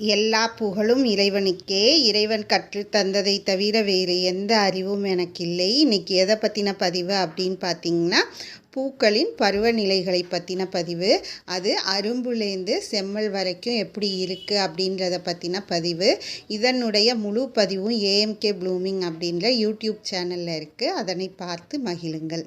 எல்லா புகழும் இறைவனுக்கே. இறைவன் கற்று தந்ததை தவிர வேறு எந்த அறிவும் எனக்கு இல்லை இன்றைக்கி எதை பற்றின பதிவு அப்படின்னு பார்த்தீங்கன்னா பூக்களின் பருவநிலைகளை பற்றின பதிவு. அது அரும்புலேருந்து செம்மல் வரைக்கும் எப்படி இருக்குது அப்படின்றத பற்றின பதிவு. இதனுடைய முழு பதிவும் ஏஎம்கே ப்ளூமிங் அப்படின்ற யூடியூப் சேனலில் இருக்குது அதனை பார்த்து மகிழுங்கள்.